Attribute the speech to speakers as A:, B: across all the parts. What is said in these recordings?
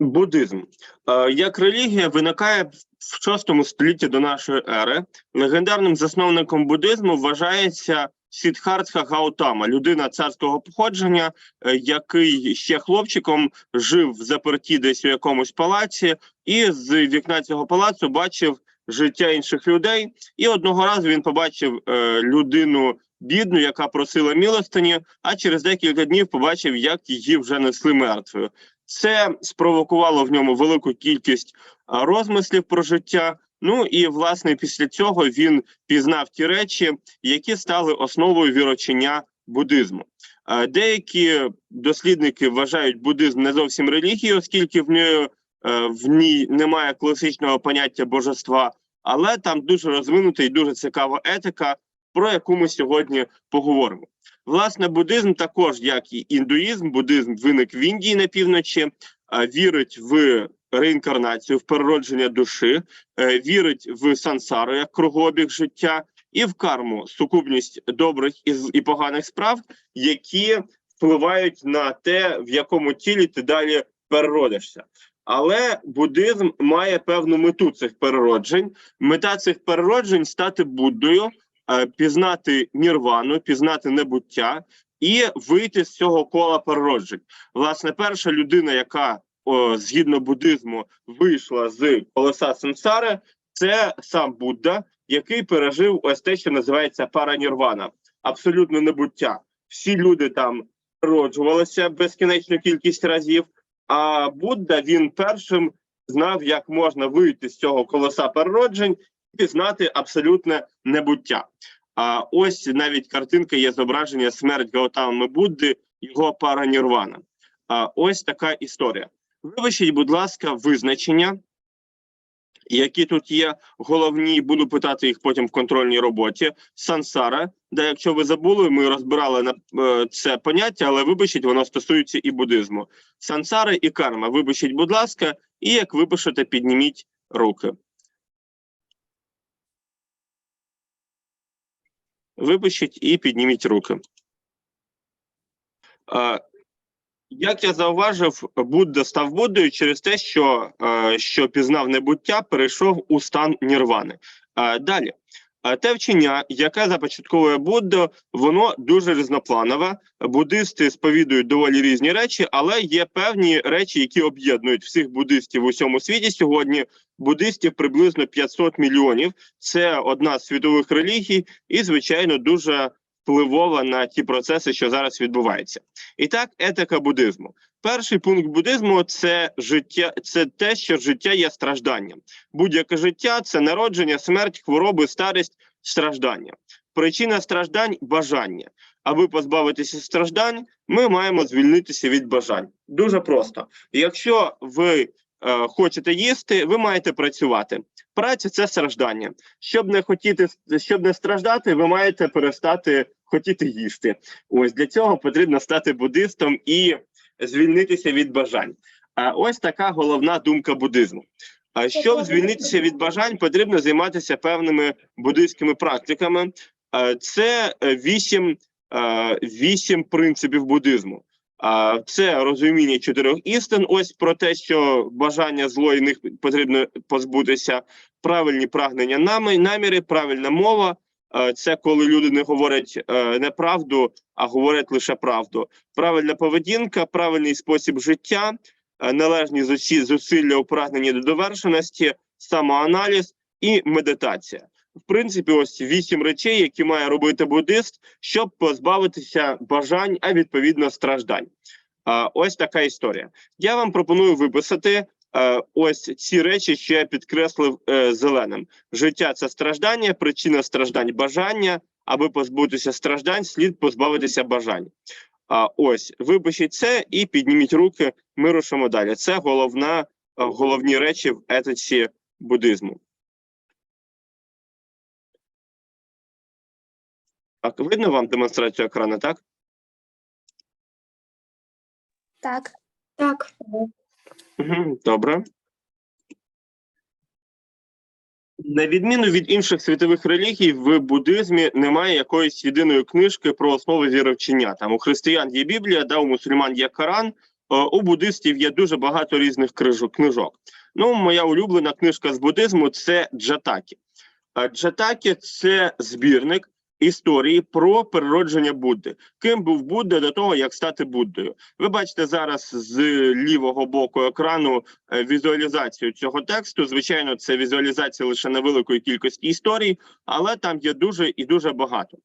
A: Буддизм Е, як релігія виникає в 6 столітті до нашої ери. Легендарним засновником буддизму вважається Сідхартха Гаутама, людина царського походження, е, який ще хлопчиком жив в заперті десь у якомусь палаці, і з вікна цього палацу бачив життя інших людей. І одного разу він побачив е, людину бідну, яка просила милостині, а через декілька днів побачив, як її вже несли мертвою. Це спровокувало в ньому велику кількість розмислів про життя. Ну і власне після цього він пізнав ті речі, які стали основою вірочення буддизму. Деякі дослідники вважають буддизм не зовсім релігією, оскільки в ній, в ній немає класичного поняття божества, але там дуже розвинута і дуже цікава етика, про яку ми сьогодні поговоримо. Власне, буддизм також, як і індуїзм, буддизм виник в Індії на півночі, вірить в реінкарнацію, в переродження душі, е, вірить в сансару як кругообіг життя, і в карму сукупність добрих і, поганих справ, які впливають на те, в якому тілі ти далі переродишся. Але буддизм має певну мету цих перероджень. Мета цих перероджень стати Буддою, пізнати нірвану, пізнати небуття і вийти з цього кола перероджень. Власне, перша людина, яка о, згідно буддизму вийшла з колеса сансари, це сам Будда, який пережив ось те, що називається паранірвана, абсолютно небуття. Всі люди там народжувалися безкінечну кількість разів. А Будда він першим знав, як можна вийти з цього колеса перероджень пізнати абсолютне небуття. А ось навіть картинка є зображення смерть Гаутами Будди, його паранірвана. А ось така історія. Вибачіть, будь ласка, визначення, які тут є головні, буду питати їх потім в контрольній роботі. Сансара, де, якщо ви забули, ми розбирали на е, це поняття, але вибачіть, воно стосується і буддизму. Сансара і карма. Вибачіть, будь ласка, і як випишете, підніміть руки. Випишіть і підніміть руки. Як я зауважив, Будда став Буддою через те, що, що пізнав небуття, перейшов у стан нірвани. Далі. Те вчення, яке започатковує Будда, воно дуже різнопланове. Буддисти сповідують доволі різні речі, але є певні речі, які об'єднують всіх буддистів в усьому світі сьогодні. Буддистів приблизно 500 мільйонів. Це одна з світових релігій, і звичайно дуже впливова на ті процеси, що зараз відбуваються. І так, етика буддизму. Перший пункт буддизму це життя, це те, що життя є стражданням. Будь-яке життя це народження, смерть, хвороби, старість, страждання. Причина страждань бажання. Аби позбавитися страждань, ми маємо звільнитися від бажань. Дуже просто. Якщо ви хочете їсти, ви маєте працювати. Праця це страждання. Щоб не хотіти, щоб не страждати, ви маєте перестати хотіти їсти. Ось для цього потрібно стати буддистом і звільнитися від бажань. А ось така головна думка буддизму. А щоб звільнитися від бажань, потрібно займатися певними буддистськими практиками. Це е, вісім, е, вісім принципів буддизму. А, Це розуміння чотирьох істин. Ось про те, що бажання зло і них потрібно позбутися, правильні прагнення нами, наміри, правильна мова. Це коли люди не говорять е, неправду, а говорять лише правду. Правильна поведінка, правильний спосіб життя, е, належні зусилля у прагненні до довершеності, самоаналіз і медитація. В принципі, ось вісім речей, які має робити буддист, щоб позбавитися бажань, а відповідно страждань. Ось така історія. Я вам пропоную виписати е, ось ці речі, що я підкреслив е, зеленим. Життя це страждання, причина страждань бажання. Аби позбутися страждань, слід позбавитися бажань. А ось випишіть це і підніміть руки. Ми рушимо далі. Це головна, е, головні речі в етиці буддизму. Видно вам демонстрацію екрану, так?
B: Так.
C: Так.
A: Угу, добре. На відміну від інших світових релігій, в буддизмі немає якоїсь єдиної книжки про основи віровчення. Там у християн є Біблія, да, у мусульман є Коран, у буддистів є дуже багато різних книжок. Ну, моя улюблена книжка з буддизму це Джатакі. Е, Джатакі це збірник історії про переродження Будди. Ким був Будда до того, як стати Буддою. Ви бачите зараз з лівого боку екрану е, візуалізацію цього тексту. Звичайно, це візуалізація лише невеликої кількості історій, але там є дуже і дуже багато.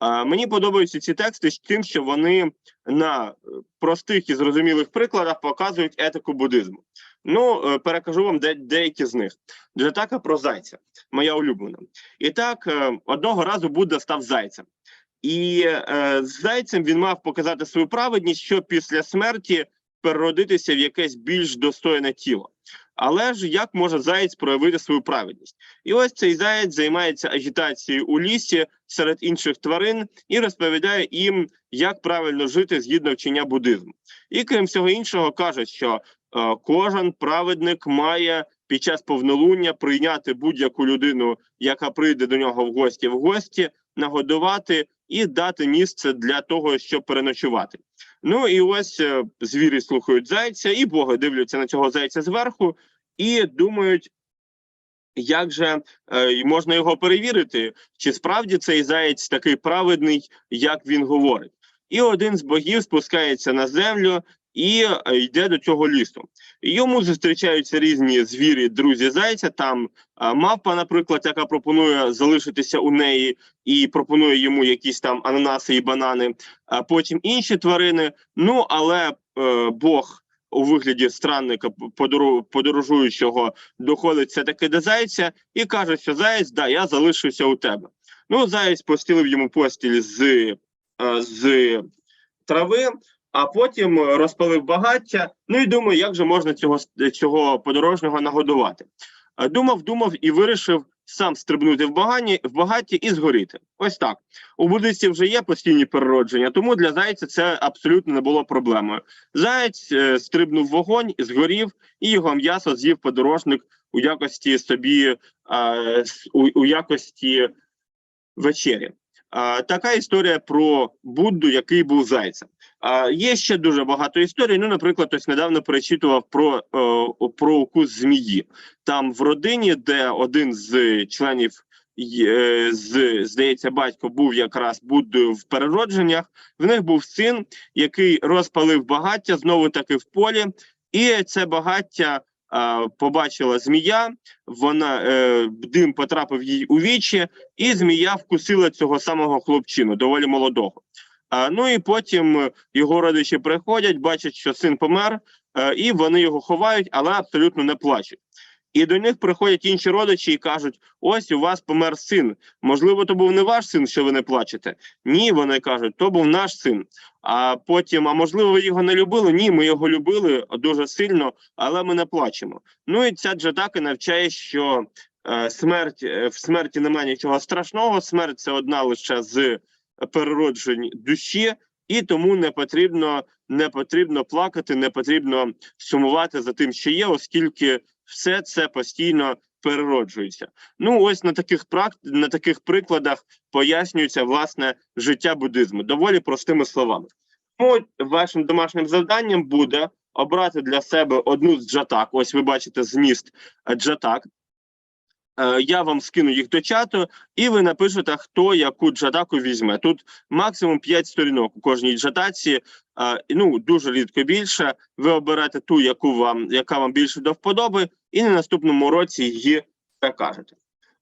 A: Мені подобаються ці тексти з тим, що вони на е, простих і зрозумілих прикладах показують етику буддизму. Ну, е, перекажу вам де, деякі з них. Джатака про зайця, моя улюблена. І так, е, одного разу Будда став зайцем. І е, з зайцем він мав показати свою праведність, щоб після смерті переродитися в якесь більш достойне тіло. Але ж як може заєць проявити свою праведність? І ось цей заєць займається агітацією у лісі серед інших тварин і розповідає їм, як правильно жити згідно вчення буддизму. І крім всього іншого, каже, що кожен праведник має під час повнолуння прийняти будь-яку людину, яка прийде до нього в гості в гості, нагодувати і дати місце для того, щоб переночувати. Ну і ось е, звірі слухають зайця, і боги дивляться на цього зайця зверху і думають. Як же е, можна його перевірити, чи справді цей заєць такий праведний, як він говорить? І один з богів спускається на землю і е, йде до цього лісу. Йому зустрічаються різні звірі, друзі зайця. Там е, мавпа, наприклад, яка пропонує залишитися у неї і пропонує йому якісь там ананаси і банани. А потім інші тварини. Ну але е, Бог у вигляді странника подорожуючого доходить все таки до зайця і каже, що заєць, да, я залишуся у тебе. Ну, заєць постілив йому постіль з, е, з трави, а потім розпалив багаття. Ну і думаю, як же можна цього, цього подорожнього нагодувати. Е, Думав, думав і вирішив сам стрибнути в багані, в багаті і згоріти. Ось так. У буддистів вже є постійні переродження, тому для зайця це абсолютно не було проблемою. Заєць е, стрибнув вогонь, згорів, і його м'ясо з'їв подорожник у якості собі е, у, у якості вечері. А, така історія про Будду, який був зайцем. А, є ще дуже багато історій. Ну, наприклад, ось недавно перечитував про, е, про укус змії. Там в родині, де один з членів, е, з, здається, батько був якраз Буддою в переродженнях. В них був син, який розпалив багаття знову таки в полі, і це багаття. Побачила змія, вона е, дим потрапив їй у вічі, і змія вкусила цього самого хлопчину, доволі молодого. А, ну і потім е, його родичі приходять, бачать, що син помер, е, і вони його ховають, але абсолютно не плачуть. І до них приходять інші родичі і кажуть: ось у вас помер син. Можливо, то був не ваш син, що ви не плачете. Ні, вони кажуть, то був наш син. А потім, а можливо, ви його не любили? Ні, ми його любили дуже сильно, але ми не плачемо. Ну і ця джедака навчає, що е, смерть е, в смерті немає нічого страшного. Смерть це одна лише з перероджень душі, і тому не потрібно не потрібно плакати, не потрібно сумувати за тим, що є, оскільки все це постійно перероджується. Ну ось на таких практ... на таких прикладах пояснюється власне життя буддизму доволі простими словами. Тому вашим домашнім завданням буде обрати для себе одну з джатак. Ось ви бачите зміст джатак. Е, Я вам скину їх до чату, і ви напишете, хто яку джатаку візьме. Тут максимум 5 сторінок у кожній джатаці. е, Ну дуже рідко більше. Ви оберете ту, яку вам яка вам більше до вподоби, і на наступному році її перекажете.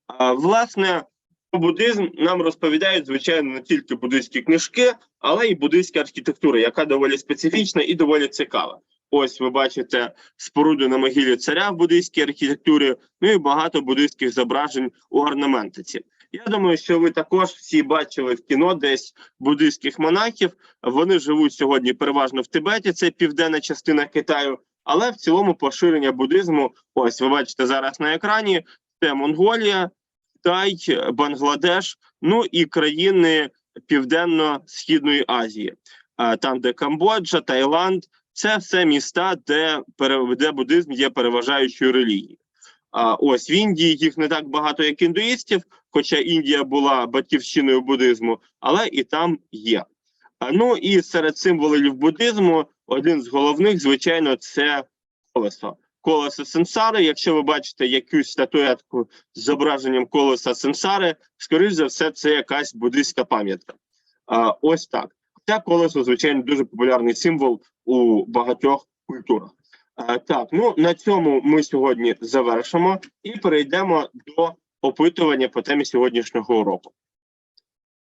A: А, Власне, про буддизм нам розповідають звичайно не тільки буддистські книжки, але й буддистська архітектура, яка доволі специфічна і доволі цікава. Ось ви бачите споруди на могилі царя в буддистській архітектурі, ну і багато буддистських зображень у орнаментиці. Я думаю, що ви також всі бачили в кіно десь буддистських монахів. Вони живуть сьогодні переважно в Тибеті, це південна частина Китаю, але в цілому поширення буддизму, ось ви бачите зараз на екрані, це Монголія, Китай, Бангладеш, ну і країни Південно-Східної Азії, А, там, де Камбоджа, Таїланд, це все міста, де, де буддизм є переважаючою релігією. А ось в Індії їх не так багато, як індуїстів, хоча Індія була батьківщиною буддизму, але і там є. Ну і серед символів буддизму один з головних, звичайно, це колесо. Колесо сенсари. Якщо ви бачите якусь статуетку з зображенням колеса сенсари, скоріш за все, це якась буддистська пам'ятка. Ось так. Це колесо, звичайно, дуже популярний символ у багатьох культурах. Так, ну на цьому ми сьогодні завершимо і перейдемо до опитування по темі сьогоднішнього уроку.